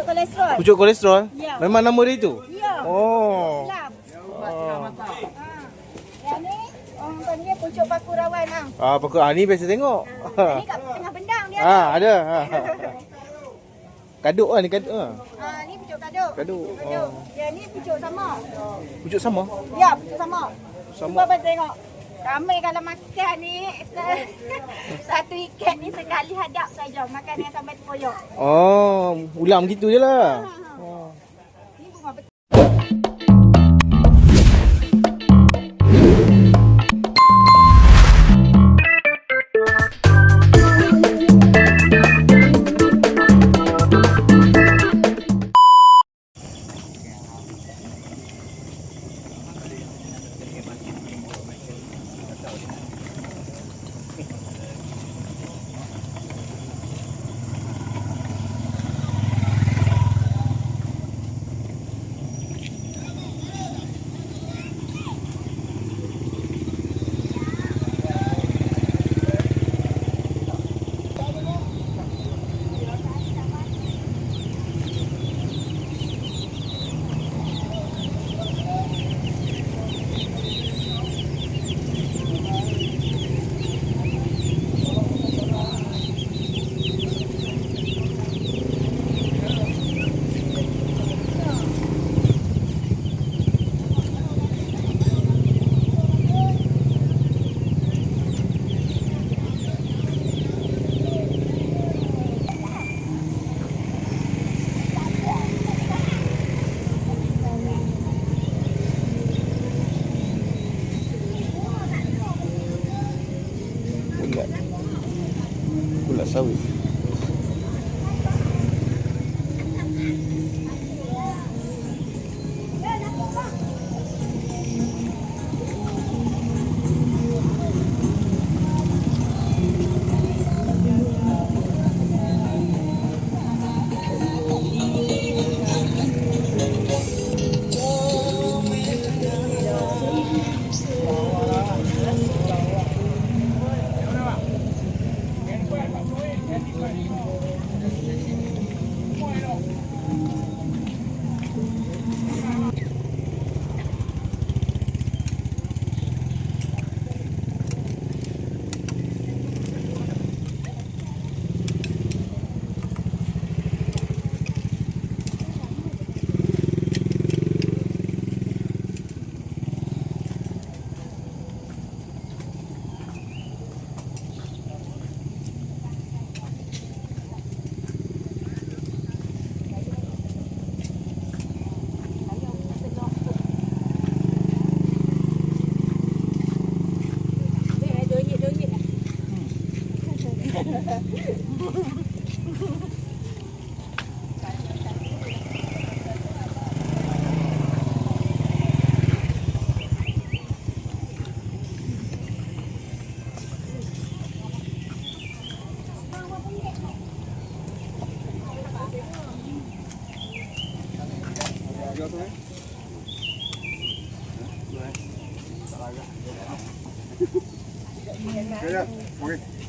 pucuk kolesterol. Pucuk kolesterol? Ya. Memang nama dia itu? Ya. Oh. Lam. oh. Ha. Yang ni orang panggil pucuk paku rawan ah. Ah, pokok ah ni biasa tengok. Ini kat tengah bendang dia. Ah, ada. Ha. Kaduk lah ni kaduk ah. Ha, ni pucuk kaduk. Kaduk. Kaduk. Oh. Yang ni pucuk sama. Pucuk sama. Ya, pucuk sama. Sama. Cuba tengok. Ramai kalau makan ni Satu ikat ni sekali hadap saja Makan yang sampai terpoyok Oh, ulam gitu je lah. Oh. Okay. cho tôi Hãy subscribe cho kênh Ghiền Mì Gõ Để không bỏ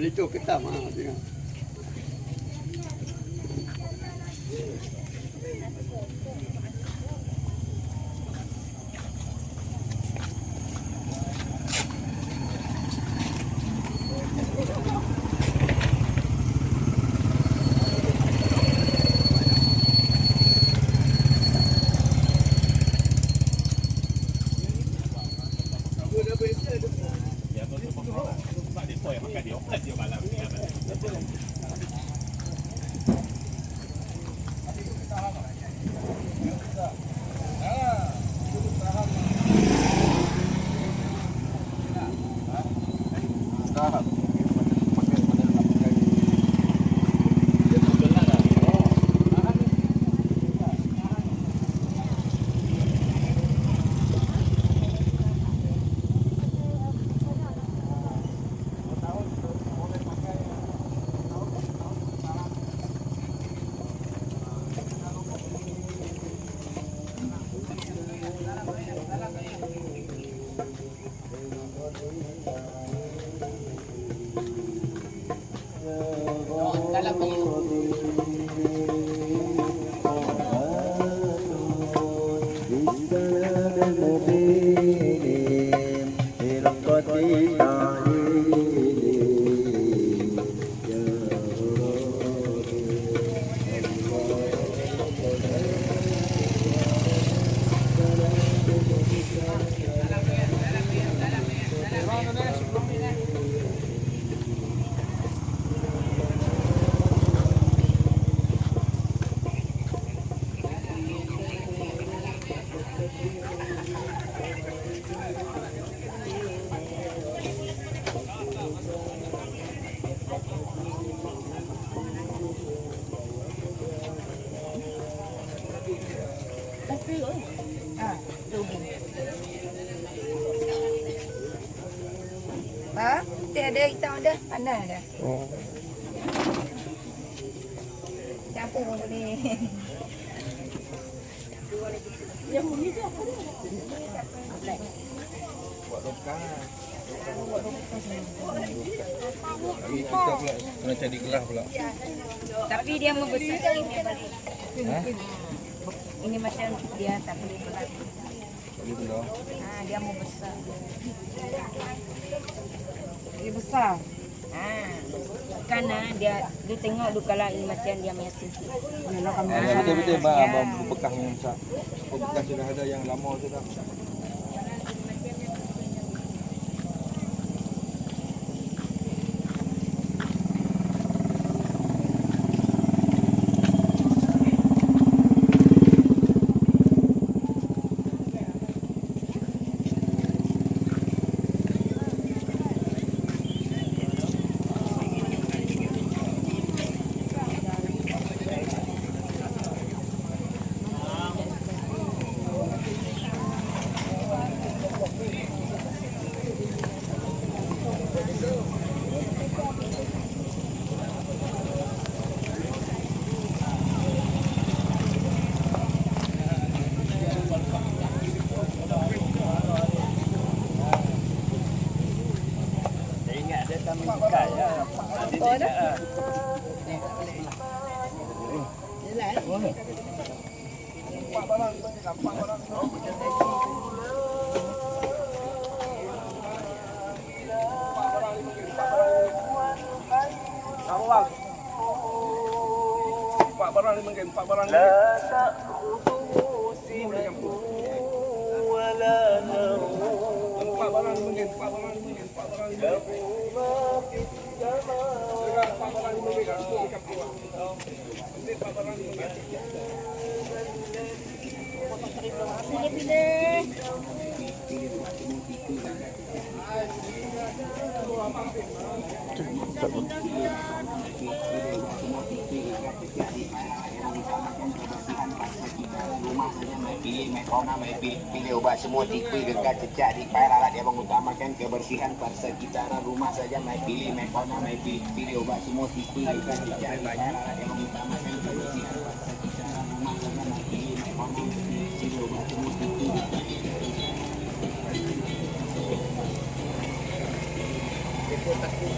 Beli tu ketam ah on the national road. Ha? Ini macam dia tak boleh. Boleh pula. Ha, dia mau besar. Dia besar. Ha. Kan ah, dia dia tengok lu kalau ini macam dia kami. Ah, betul-betul ya. bang, abang bekas yang besar. Bekas sudah ada yang lama sudah. Empat barang ni mungkin empat barang ni. Empat barang ni mungkin empat barang ni mungkin empat barang ni mungkin. Dekat empat barang ni mungkin kan tu dekat keluar. Ini empat barang ni mungkin. rumah saja mai pilih corner mai pilih, ubat semua tipu gegar cecak di payah lalat dia mengutamakan kebersihan pada sekitaran rumah saja mai corner mai pilih, ubat semua tipu gegar cecak di payah lalat dia mengutamakan kebersihan pada sekitaran rumah saja corner mai pilih, pilih ubat semua tipu gegar Rewind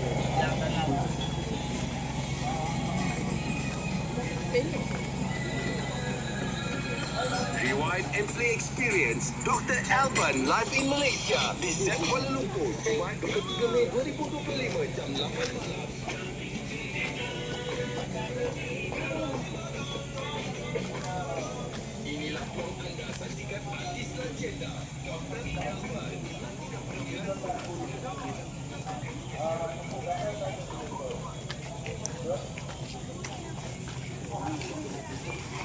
and Play Experience. Dr. Alban live in Malaysia di Set Kuala Lumpur. Jumaat 23 Mei 2025 jam 8 Thank you.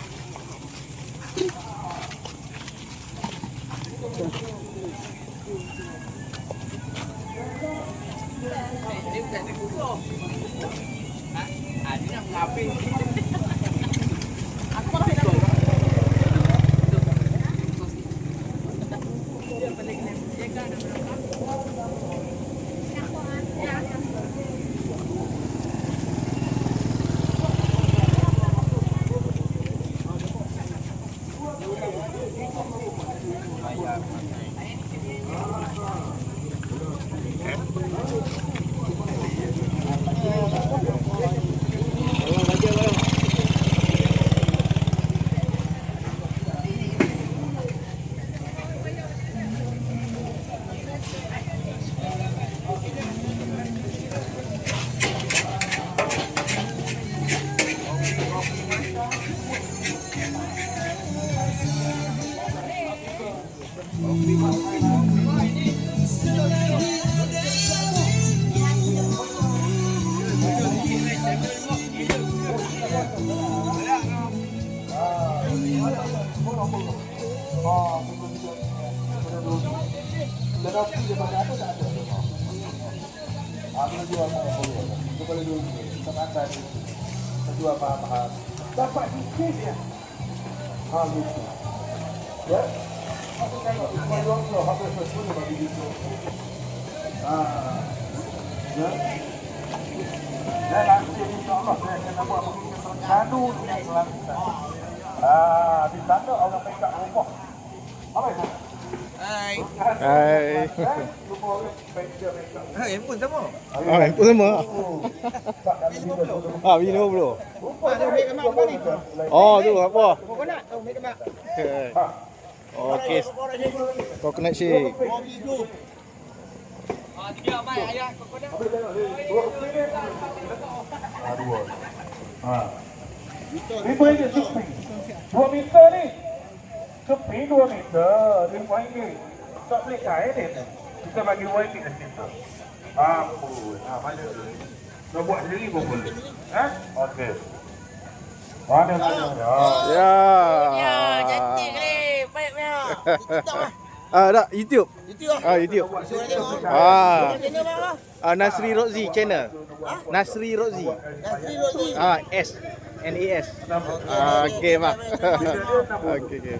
Thank you. Aku jual sama boleh. Kita boleh dulu. Kita makan. Kita jual mahal-mahal. Dapat sikit ya. Ha gitu. Ya. Aku tengok cuma dua puluh habis sepuluh bagi gitu. Ha. Ya. Dan nanti insyaAllah saya akan buat terkadu dengan Kelantan. Ah, di sana orang pekat rumah. Apa itu? Hai. Hai. Lupa orang pekat pekat. Ha, handphone sama. Ah, handphone sama. Tak kali lima puluh. Ah, bini 50. Rupa dia ambil kemak apa ni? Oh, tu apa? Kau nak tahu ambil kemak? Okey. Coconut shake. Habis tengok ni. Dua keping ni. Ah, dua. Ha. Lima ringgit keping. Dua meter ni. Keping dua meter. Lima ringgit. Tak boleh kaya ni. Kita bagi dua ringgit kat situ. Ampun. Ha, mana tu? Kau buat sendiri pun boleh. Ha? Okey. Mana mana? Ya. Ya. Cantik ni. Baik punya. Lah. Ah, dah YouTube. YouTube. Ah, YouTube. Ah. Ah, Nasri Rozi channel. Nasri Rozi. Nasri Rozi. Ah, S. N A S. Ah, okey, mak. Okey, okey.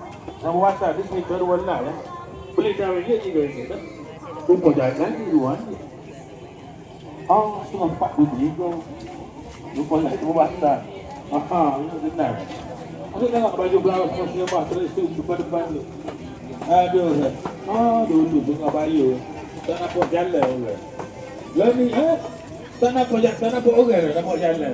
Sama wasa di meter wala ya. Beli dah ringgit tiga ringgit kan? Rupa jalan di luar ni. Oh, cuma empat bunyi ke? Lupa nak cuma basah. Aha, ini benar. Aku tengok baju blouse muslimah terus tu depan-depan tu. Aduh, ah dulu bunga bayu. Tak nampak jalan orang. Lah ni, eh? Tak nampak jalan, tak nampak orang, tak nampak jalan.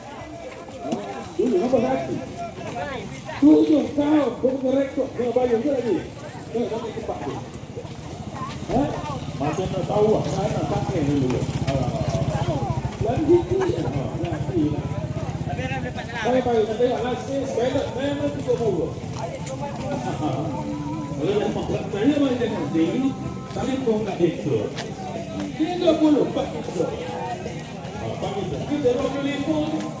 ini apa lagi? Tujuh tahun belum rekod Surabaya tu lagi. Eh, tapi cepat tu. Eh? Ha? Macam tak tahu lah, saya nak tanya ni dulu. Ah. Lagi ah, gitu lah. ya. Nanti lah. Baik-baik, kita tengok last year, sepeda memang cukup buruk. Kalau yang mahu bertanya main dengan tinggi, tapi kau tak dekat. Tiga puluh, empat puluh. Empat puluh. Kita rasa lima puluh.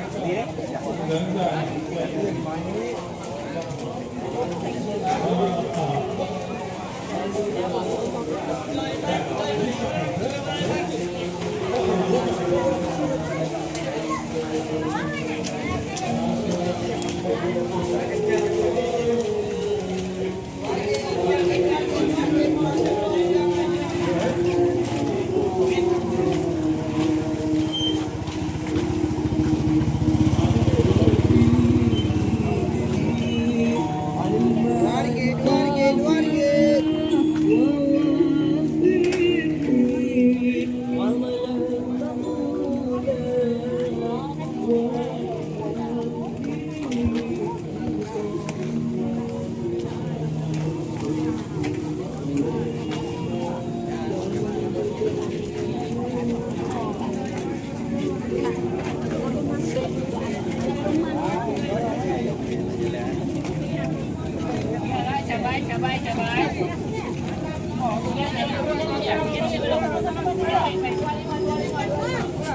bukan dia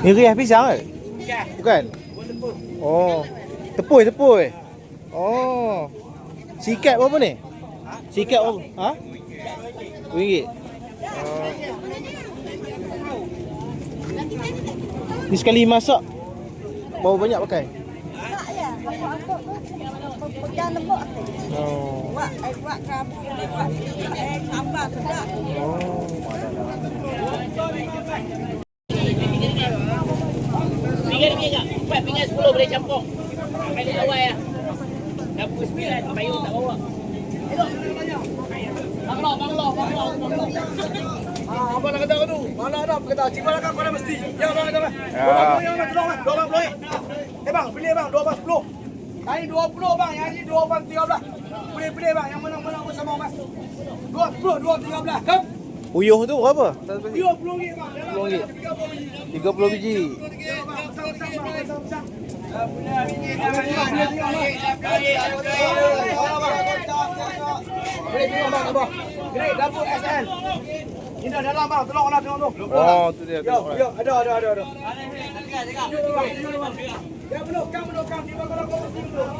Ni riah pisang ke? Bukan? Oh. Tepui, tepui. Oh. Sikat berapa ni? Sikat berapa? Ha? RM2. Oh. Ni sekali masak. Berapa banyak pakai? Tak ya, pegang lembut. Oh. Buat, eh, buat kerabu, buat eh, sambal sedap. Oh. Pingat ni kak. Empat pingat sepuluh boleh campur. Kali awal ya. Dapur sembilan. Payung tak bawa. Banglo, banglo, banglo, banglo. Ah, apa nak kata tu? Mana ada apa kata? Cik mana kau mesti. Ya, orang kata. Ya. Orang yang nak tolong, dua orang boleh. Eh bang, pilih bang, dua orang sepuluh. Yang ini dua puluh bang, yang ini dua orang tiga belas. Pilih pilih bang, yang mana mana bersama bang. Dua sepuluh, dua tiga belas. Kan? Uyuh tu berapa? Dua puluh ringgit bang. RM10. Tiga puluh ringgit. 30 biji. Ya bang, sama-sama bang, sama-sama. Boleh tengok bang, apa? Great, dapur SN. Ini dah dalam bang, tolonglah tengok tu. Oh, tu dia. Ya, tengok lah. ya, ada, ada, ada, ada. Ya, belum, kam, belum, kam. Di bawah kau mesti belum.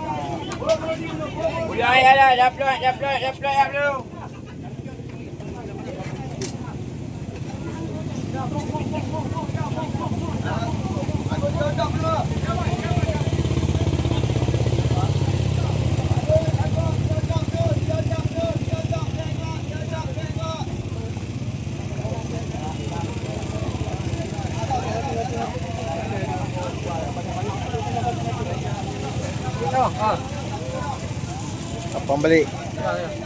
Belum, belum, belum, belum. Udah ya dah. Dah plot, dah plot, dah plot, dah plot. Abang balik. Ah,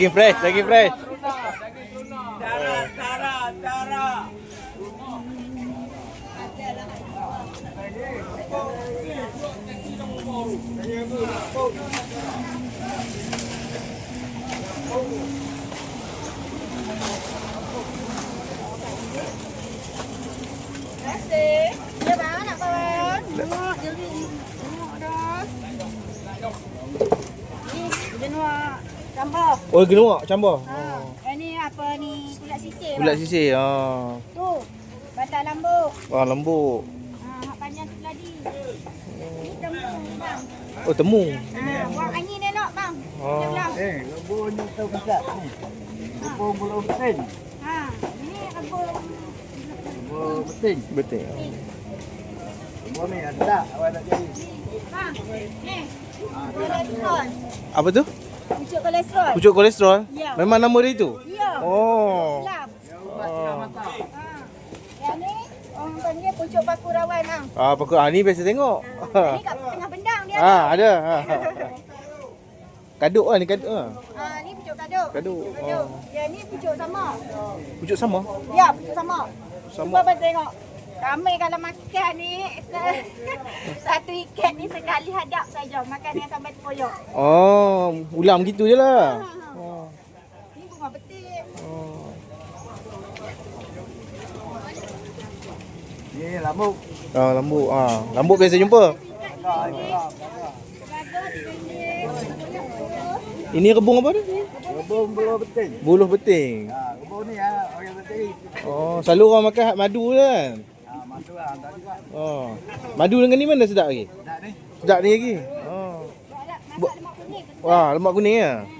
Daging fresh, daging fresh. Tara, tara, tara. Terima kasih. Dia campur. Oh, genuak campur. Ha. Yang ni apa ni? Kulit sisir. Bulat bang. sisir. Ha. Tu. Batal lambuk. Wah, lembut. Ha, hak panjang tu tadi. Ni temu bang. Oh, temu. Ha, buang angin dia nak bang. Oh. Belah. Eh, rebus ni tahu besar ni. Rebus belum betin. Ha, ni rebus. Rebus betin. Betul. Rebus ni ada awak nak jadi. Bang. Ni. Kolesterol. Apa tu? Pucuk kolesterol. Pucuk kolesterol? Ya. Memang nama dia itu? Ya. Oh. Gelap. Oh. Ha. Yang ni orang panggil pucuk paku rawan bang. Ah, apa ah, ni biasa tengok. Ni kat tengah bendang dia. Ah, ada. Ha. Kaduk lah ni kaduk lah. Ha, ni pucuk kaduk. Kaduk. Pucuk kaduk. Yang ni pucuk sama. Pucuk sama? Ya, pucuk sama. Sama. Cuba abang tengok. Ramai kalau makan ni satu ikat ni sekali hadap saja makan yang sampai terkoyak. Oh, ulam gitu je lah. Ha. Ni bunga betik. Oh. Ni lambuk. Ah, lambuk. Ah, lambuk biasa jumpa. Ini rebung apa tu? Rebus belum betin. Buluh beting. Ha, rebus ni ah orang betin. Oh, selalu orang makan hak madu je kan. Oh. Madu dengan ni mana sedap lagi? Nak ni. Sedap ni lagi. Oh. Wah, lemak kuning ah. Oh.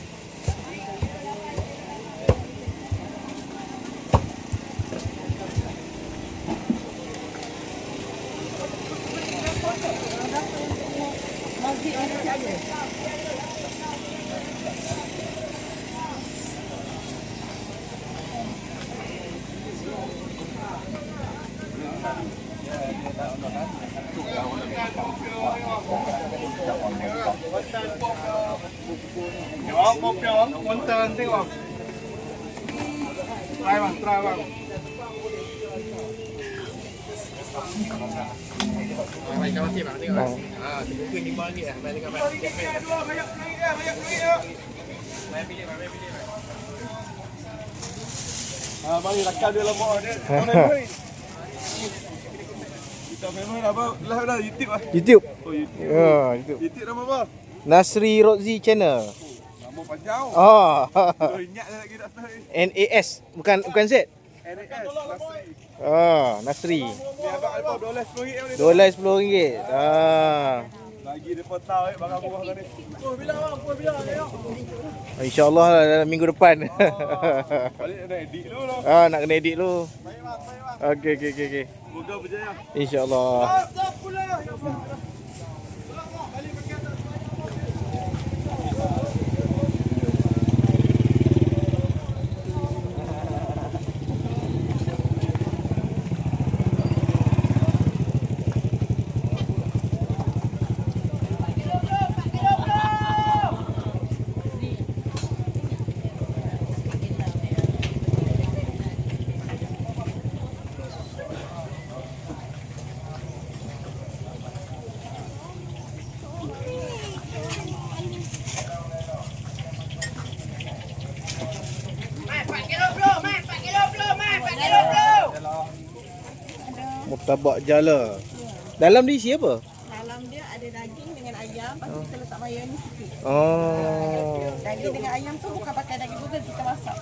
Jawab kopi bang, konten tengok. Try bang, try bang. Ah, bagi rakam dia lama dia. Kita memang apa? Live dah YouTube ah. YouTube. Oh, YouTube. Ya, YouTube. YouTube nama apa? Nasri Rozi Channel. Nama panjang. Oh. Oh, ingat lagi tak tahu. NAS bukan bukan Z. NAS. Nasri. Oh, Nasri. Ni abang alpa RM12 ni. Dolar RM10. Ah. Lagi depa tahu eh barang murah kan ni. Oh, bila bang? Oh, bila tengok. InsyaAllah lah dalam minggu depan. Balik nak edit dulu lah. ah, nak kena edit dulu. Baik bang, baik bang. Okey okey okey okey. Moga berjaya. InsyaAllah. Stop pula. Ya Allah. Tabak jala. Dalam diisi apa? Dalam dia ada daging dengan ayam, lepas tu kita letak mayonis sikit. Oh. Daging dengan ayam tu bukan pakai daging juga kita masak.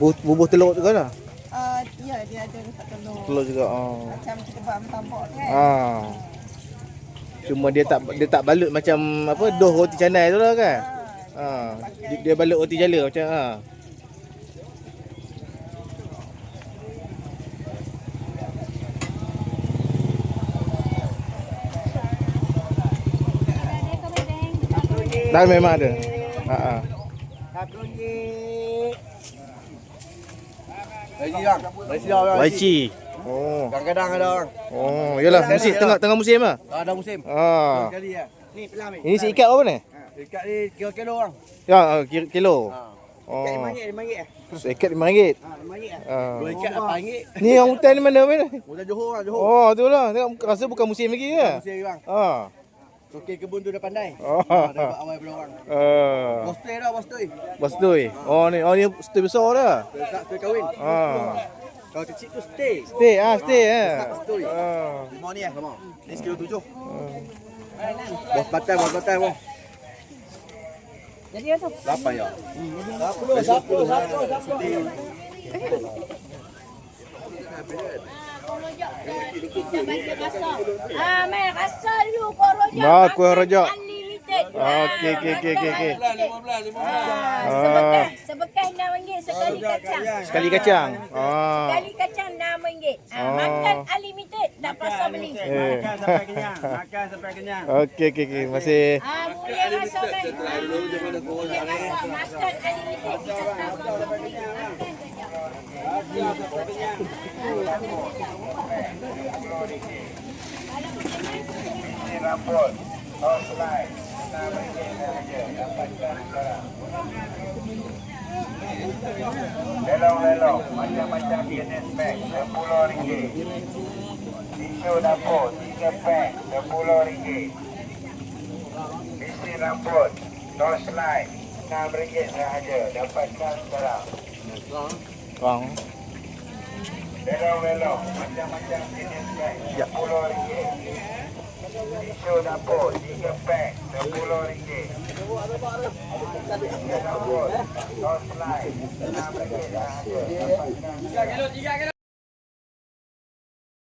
Bu- bubuh telur juga lah. Uh, ya, dia ada letak telur. Telur juga. Oh. Macam kita buat mentambak tu kan. Ah. Cuma dia tak dia tak balut macam apa doh roti canai tu lah kan. Ah. Dia, dia balut roti jala macam ah. Dah memang ada. Ha ah. Waici. Oh. Kadang-kadang ada orang. Oh, yalah musim tengah tengah musim ah. Ada musim. Ah. Sekali ya. Ni pelah ni. Ini si ikat berapa ni? Dekat ni kilo kilo orang. Ya, ah, kilo. kilo. Oh. Ikat RM5, RM5 eh. Seikat RM5. Ha, RM5 eh. Ah. Dua ikat RM8. Ni yang hutan ni mana mana? Mudah Johor lah, Johor. Oh, tu lah. Tengok rasa bukan musim lagi ke? Musim bang. Ah. Okey kebun tu dah pandai. Oh. Ha, dah buat awal pada orang. Ah. Bos tu dah, bos tu. Bos stoi. Oh ni, oh ni stoi besar dah. Tak tu kahwin. Ah. Kalau kecil tu stay. Stay ah, stay eh. Besar stoi. Ah. Lima ni eh, lima. Ni sekilo tujuh. Bos batai, bos batai bos. Jadi apa? Berapa ya? Ah, main rasa dulu kau rojak. Nah, kuih rojak. Okey, okey, okey, okey, okey. Ah, sebekas, sebekas RM6 sekali kacang. Sekali kacang. Ah. Sekali kacang RM6. Ah, makan unlimited, tak pasal beli. Eh. sampai kenyang. Makan sampai kenyang. Okey, okey, okey. Masih Ah, boleh rasa kan? Ah, boleh makan unlimited. Kita tak pasal beli. Makan saja. Lelong-lelong, macam-macam jenis beg, RM10. Tisu dapur, 3 pack, RM10. Isi rambut, torchlight, RM6 sahaja. Dapatkan sekarang. Bang. Lelong-lelong, macam-macam jenis beg, RM10. Tisu dapur, 3 pack, RM10. Isi rambut, torchlight, RM6 sahaja. Dapatkan sekarang.